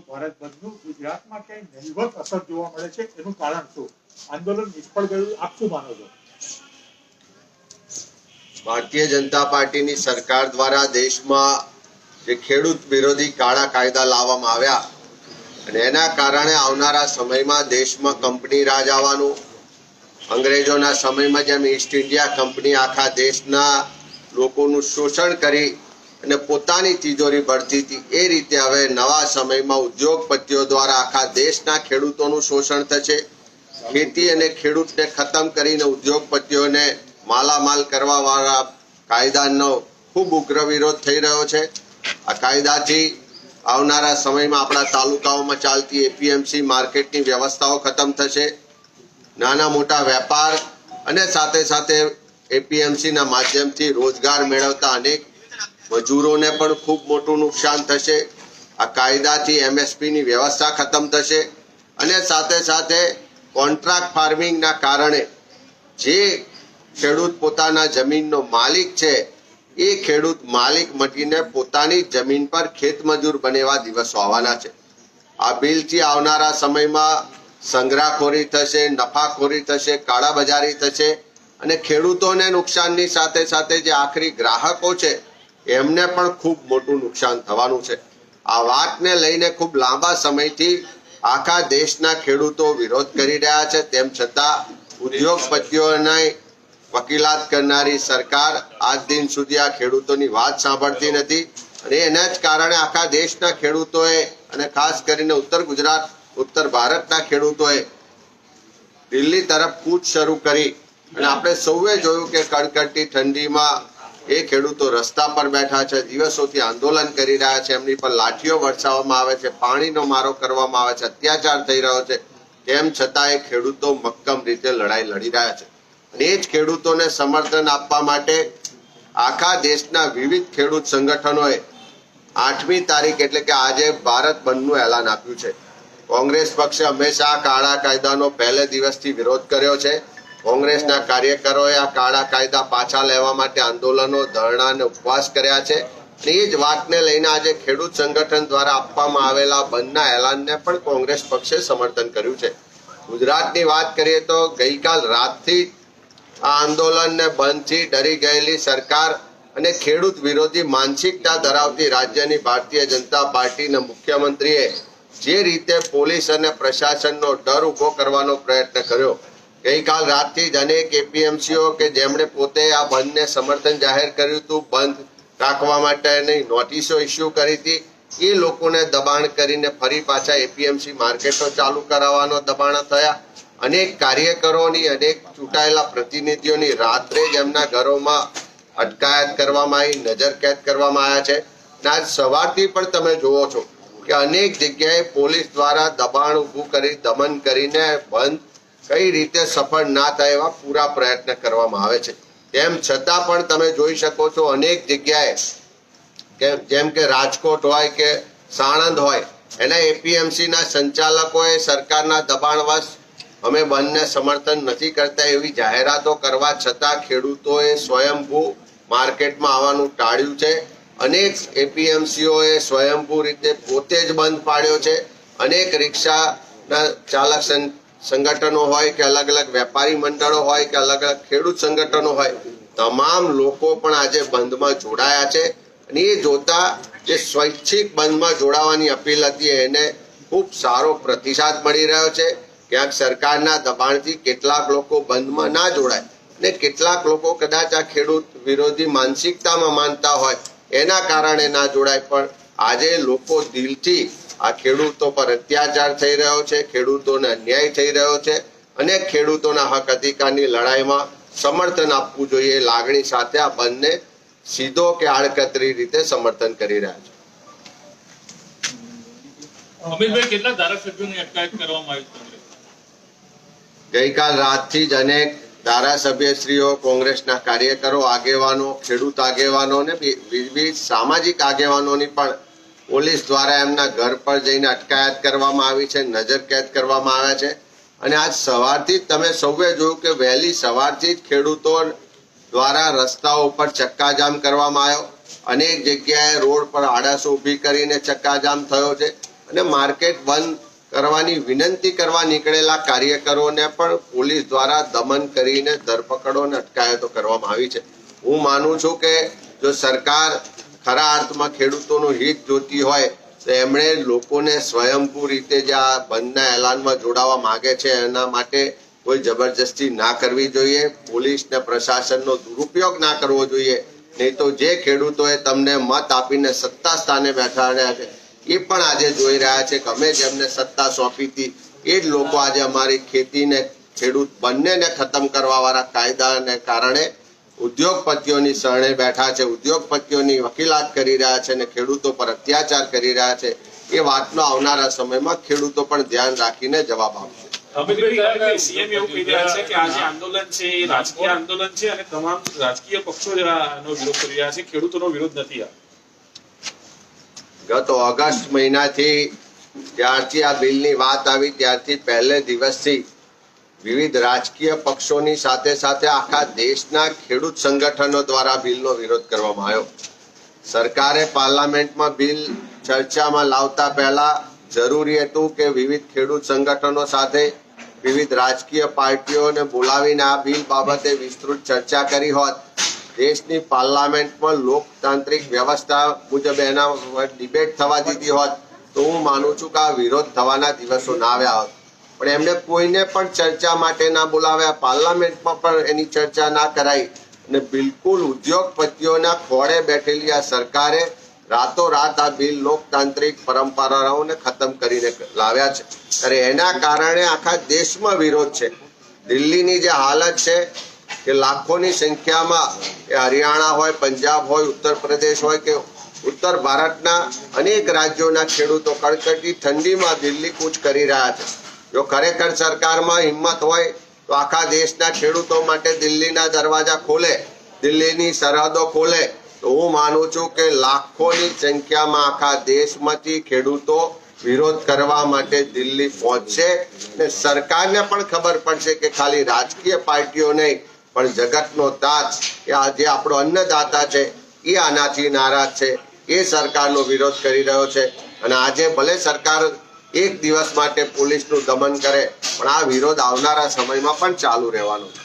દિવસનું ભારત બંધનું ગુજરાતમાં ક્યાંય નહિવત અસર જોવા મળે છે એનું કારણ શું? આંદોલન નિષ્ફળ ગયું, આપ માનો છો? ભારતીય જનતા પાર્ટીની સરકાર દ્વારા દેશમાં જે ખેડૂત વિરોધી કાળા કાયદા લાવવામાં આવ્યા અને એના કારણે આવનારા સમયમાં દેશમાં કંપની રાજ આવવાનું, અંગ્રેજોના સમયમાં જેમ ઈસ્ટ ઇન્ડિયા કંપની આખા દેશના લોકોનું શોષણ કરી અને પોતાની તિજોરી ભરતી હતી. એ રીતે હવે નવા સમયમાં ઉદ્યોગપતિઓ દ્વારા આખા દેશના ખેડૂતોનું શોષણ થશે. ખેતી અને ખેડૂતને ખતમ કરીને ઉદ્યોગપતિઓને માલામાલ કરવા વાળા કાયદાનો ખૂબ ઉગ્ર વિરોધ થઈ રહ્યો છે. આ કાયદાથી આવનારા સમયમાં આપણા તાલુકાઓમાં ચાલતી એપીએમસી માર્કેટની વ્યવસ્થાઓ ખતમ થશે. નાના મોટા વેપાર અને સાથે સાથે એપીએમસીના માધ્યમથી રોજગાર મેળવતા અનેક મજૂરોને પણ ખૂબ મોટું નુકસાન થશે. આ કાયદાથી એમએસપીની વ્યવસ્થા ખતમ થશે અને સાથે સાથે કોન્ટ્રાક્ટ ફાર્મિંગના કારણે જે ખેડૂત પોતાના જમીનનો માલિક છે, એ ખેડૂત માલિક મટીને પોતાની જમીન પર ખેતમજૂર બનેવા દિવસો આવવાના છે. આ બિલથી આવનારા સમયમાં સંગ્રહખોરી થશે, નફાખોરી થશે, કાળાબજારી થશે અને ખેડૂતોને નુકસાનની સાથે સાથે જે આખરી ગ્રાહકો છે એમને પણ ખૂબ મોટું નુકસાન થવાનું છે. આ વાતને લઈને ખૂબ લાંબા સમયથી આખા દેશના ખેડૂતો વિરોધ કરી રહ્યા છે. તેમ છતાં ઉદ્યોગપતિઓને વકીલાત કરનારી સરકાર આજ દિન સુધી આ ખેડૂતોની વાત સાંભળતી નથી અને એના જ કારણે આખા દેશના ખેડૂતોએ અને ખાસ કરીને ઉત્તર ગુજરાત, ઉત્તર ભારતના ખેડૂતોએ દિલ્હી તરફ કૂચ શરૂ કરી. અને આપણે સૌએ જોયું કે કડકડતી ઠંડીમાં એ ખેડૂતો રસ્તા પર બેઠા છે, દિવસોથી આંદોલન કરી રહ્યા છે, એમની પર લાઠીઓ વરસાવવામાં આવે છે, પાણીનો મારો કરવામાં આવે છે, અત્યાચાર થઈ રહ્યો છે. તેમ છતાં એ ખેડૂતો મક્કમ રીતે લડાઈ લડી રહ્યા છે. અને એ જ ખેડૂતોને સમર્થન આપવા માટે આખા દેશના વિવિધ ખેડૂત સંગઠનોએ આઠમી તારીખ એટલે કે આજે ભારત બંધનું એલાન આપ્યું છે. કોંગ્રેસ પક્ષે હંમેશા કાળા કાયદાનો પહેલે દિવસથી વિરોધ કર્યો છે. કોંગ્રેસના કાર્યકરોએ આ કાળા કાયદા પાછા લેવા માટે આંદોલનો, ધરણા અને ઉપવાસ કર્યા છે. એ જ વાતને લઈને આજે ખેડૂત સંગઠન દ્વારા આપવામાં આવેલા બંધના એલાનને પણ કોંગ્રેસ પક્ષે સમર્થન કર્યું છે. ગુજરાતની વાત કરીએ તો ગઈકાલ રાતથી આ આંદોલનને બંધથી ડરી ગયેલી સરકાર અને ખેડૂત વિરોધી માનસિકતા ધરાવતી રાજ્યની ભારતીય જનતા પાર્ટીના મુખ્યમંત્રીએ જે રીતે પોલીસ અને પ્રશાસનનો ડર ઊભો કરવાનો પ્રયત્ન કર્યો ગઈકાલ રાતથી જ અનેક એપીએમસીઓ કે જેમણે પોતે આ બંધને સમર્થન જાહેર કર્યું હતું, બંધ રાખવા માટેની નોટિસો ઇસ્યુ કરી હતી. એ લોકોને દબાણ કરીને ફરી પાછા એપીએમસી માર્કેટો ચાલુ કરાવવાનો દબાણ થયા. અનેક કાર્યકરોની, અનેક ચૂંટાયેલા પ્રતિનિધિઓની રાત્રે જ એમના ઘરોમાં અટકાયત કરવામાં આવી, નજર કેદ કરવામાં આવ્યા છે. અને આજ સવારથી પણ તમે જુઓ છો કે અનેક જગ્યાએ પોલીસ દ્વારા દબાણ ઊભું કરી, દમન કરીને બંધ કઈ રીતે સફળ ના થાય એવા પૂરા પ્રયત્ન કરવામાં આવે છે. તેમ છતાં પણ તમે જોઈ શકો છો અનેક જગ્યાએ કે જેમ કે રાજકોટ હોય કે સાણંદ હોય, એના એપીએમસીના સંચાલકોએ સરકારના દબાણવશ અમે બંધને સમર્થન નથી કરતા એવી જાહેરાતો કરવા છતાં ખેડૂતોએ સ્વયંભૂ માર્કેટમાં આવવાનું ટાળ્યું છે. અનેક એપીએમસીઓએ સ્વયંભૂ રીતે પોતે જ બંધ પાડ્યો છે. અનેક રિક્ષાના ચાલક સંગઠનો હોય કે અલગ અલગ વેપારી મંડળો હોય કે અલગ અલગ ખેડૂત સંગઠનો હોય, તમામ લોકો પણ આજે બંધમાં જોડાયા છે અને એ જોતા જે સ્વૈચ્છિક બંધમાં જોડાવાની અપીલ હતી એને ખૂબ સારો પ્રતિસાદ મળી રહ્યો છે. ક્યાંક સરકારના દબાણથી કેટલાક લોકો બંધમાં ના જોડાય ને કેટલાક લોકો કદાચ આ ખેડૂત વિરોધી માનસિકતામાં માનતા હોય, એના કારણે ના જોડાય. પણ આજે લોકો દિલથી આ ખેડૂતો પર અત્યાચાર થઈ રહ્યો છે ખેડૂતોને અન્યાય થઈ રહ્યો છે. અને ખેડૂતોના હક અધિકારની લડાઈમાં સમર્થન આપવું જોઈએ. લાગણી સાથે આ બંને સીધો કે આડકતરી રીતે સમર્થન કરી રહ્યા છે. અમિતભાઈ કેટલા ધારાસભ્યોની અટકાયત કરવામાં આવી ગઈકાલ રાતથી જ અનેક ધારાસભ્યશ્રીઓ કોંગ્રેસના કાર્યકરો આગેવાનો ખેડૂત આગેવાનો અને વિવિધ સામાજિક આગેવાનોની પણ પોલીસ દ્વારા એમના ઘર પર જઈને અટકાયત કરવામાં આવી છે, નજર કેદ કરવામાં આવ્યા છે. અને આજ સવારથી જ તમે સૌએ જોયું કે વહેલી સવારથી જ ખેડૂતો દ્વારા રસ્તાઓ ઉપર ચક્કાજામ કરવામાં આવ્યો. અનેક જગ્યાએ રોડ પર આડાસો ઊભી કરીને ચક્કાજામ થયો છે. અને માર્કેટ બંધ કરવાની વિનંતી કરવા નીકળેલા કાર્યકરોને પણ પોલીસ દ્વારા દમન કરીને ધરપકડો અને અટકાયતો કરવામાં આવી છે. હું માનું છું કે જો સરકાર ખરા અર્થમાં ખેડૂતોનું હિત જોતી હોય, તો એમણે લોકોને સ્વયંભૂ રીતે જે આ બંધના એલાનમાં જોડાવા માગે છે. એના માટે કોઈ જબરજસ્તી ના કરવી જોઈએ. પોલીસ ને પ્રશાસનનો દુરુપયોગ ના કરવો જોઈએ. નહીં તો જે ખેડૂતોએ તમને મત આપીને સત્તા સ્થાને બેઠાડ્યા છે, એ પણ આજે જોઈ રહ્યા છે કે અમે જેમને સત્તા સોંપી હતી. એ જ લોકો આજે અમારી ખેતીને, ખેડૂત બંનેને ખતમ કરવાવાળા કાયદાને કારણે ઉદ્યોગપતિઓની શરણે બેઠા છે ઉદ્યોગપતિઓની વકીલાત કરી રહ્યા છે અને ખેડૂતો પર અત્યાચાર કરી રહ્યા છે એ વાતનો આવનારા સમયમાં ખેડૂતો પણ ધ્યાન રાખીને જવાબ આપશે. સીએમ એવું કહી રહ્યા છે કે આ જે આંદોલન છે એ રાજકીય આંદોલન છે અને તમામ રાજકીય પક્ષો જ વિરોધ કરી રહ્યા છે ખેડૂતોનો વિરોધ નથી ગત ઓગસ્ટ મહિનાથી જ્યારથી આ બિલની વાત આવી ત્યારથી પહેલે દિવસથી વિવિધ રાજકીય પક્ષોની સાથે સાથે આખા દેશના ખેડૂત સંગઠનો દ્વારા બિલનો વિરોધ કરવામાં આવ્યો. સરકારે પાર્લામેન્ટમાં બિલ ચર્ચામાં લાવતા પહેલા જરૂરી હતું કે વિવિધ ખેડૂત સંગઠનો સાથે વિવિધ રાજકીય પાર્ટીઓને બોલાવીને આ બિલ બાબતે વિસ્તૃત ચર્ચા કરી હોત. દેશની પાર્લામેન્ટમાં લોકતાંત્રિક વ્યવસ્થા મુજબ એના ડિબેટ થવા દીધી હોત. તો હું માનું છું કે આ વિરોધ થવાના દિવસો ના આવ્યા હોત. પણ એમને કોઈને પણ ચર્ચા માટે ના બોલાવ્યા પાર્લામેન્ટમાં પણ એની ચર્ચા ના કરાઈ. અને બિલકુલ ઉદ્યોગપતિઓના ખોળે બેઠેલી આ સરકારે રાતોરાત આ બિલ લોકતાંત્રિક પરંપરાઓને ખતમ કરીને લાવ્યા છે. અને એના કારણે આખા દેશમાં વિરોધ છે. દિલ્હીની જે હાલત છે કે લાખોની સંખ્યામાં એ હરિયાણા હોય, પંજાબ હોય, ઉત્તર પ્રદેશ હોય કે ઉત્તર ભારતના અનેક રાજ્યોના ખેડૂતો કડકડતી ઠંડીમાં દિલ્હી કૂચ કરી રહ્યા છે. જો ખરેખર સરકારમાં હિંમત હોય તો આખા દેશના ખેડૂતો માટે દિલ્હીના દરવાજા ખોલે, દિલ્હીની સરહદો ખોલે. તો હું માનું છું કે લાખોની સંખ્યામાં આખા દેશમાંથી ખેડૂતો વિરોધ કરવા માટે દિલ્હી પહોંચશે. ને સરકારને પણ ખબર પડશે કે ખાલી રાજકીય પાર્ટીઓ નહીં, પણ જગતનો તાજ કે આ જે આપણો અન્નદાતા છે, એ આનાથી નારાજ છે. એ સરકારનો વિરોધ કરી રહ્યો છે. અને આજે ભલે સરકાર એક દિવસ માટે પોલીસનું દમન કરે, પણ આ વિરોધ આવનારા સમયમાં પણ ચાલુ રહેવાનો છે.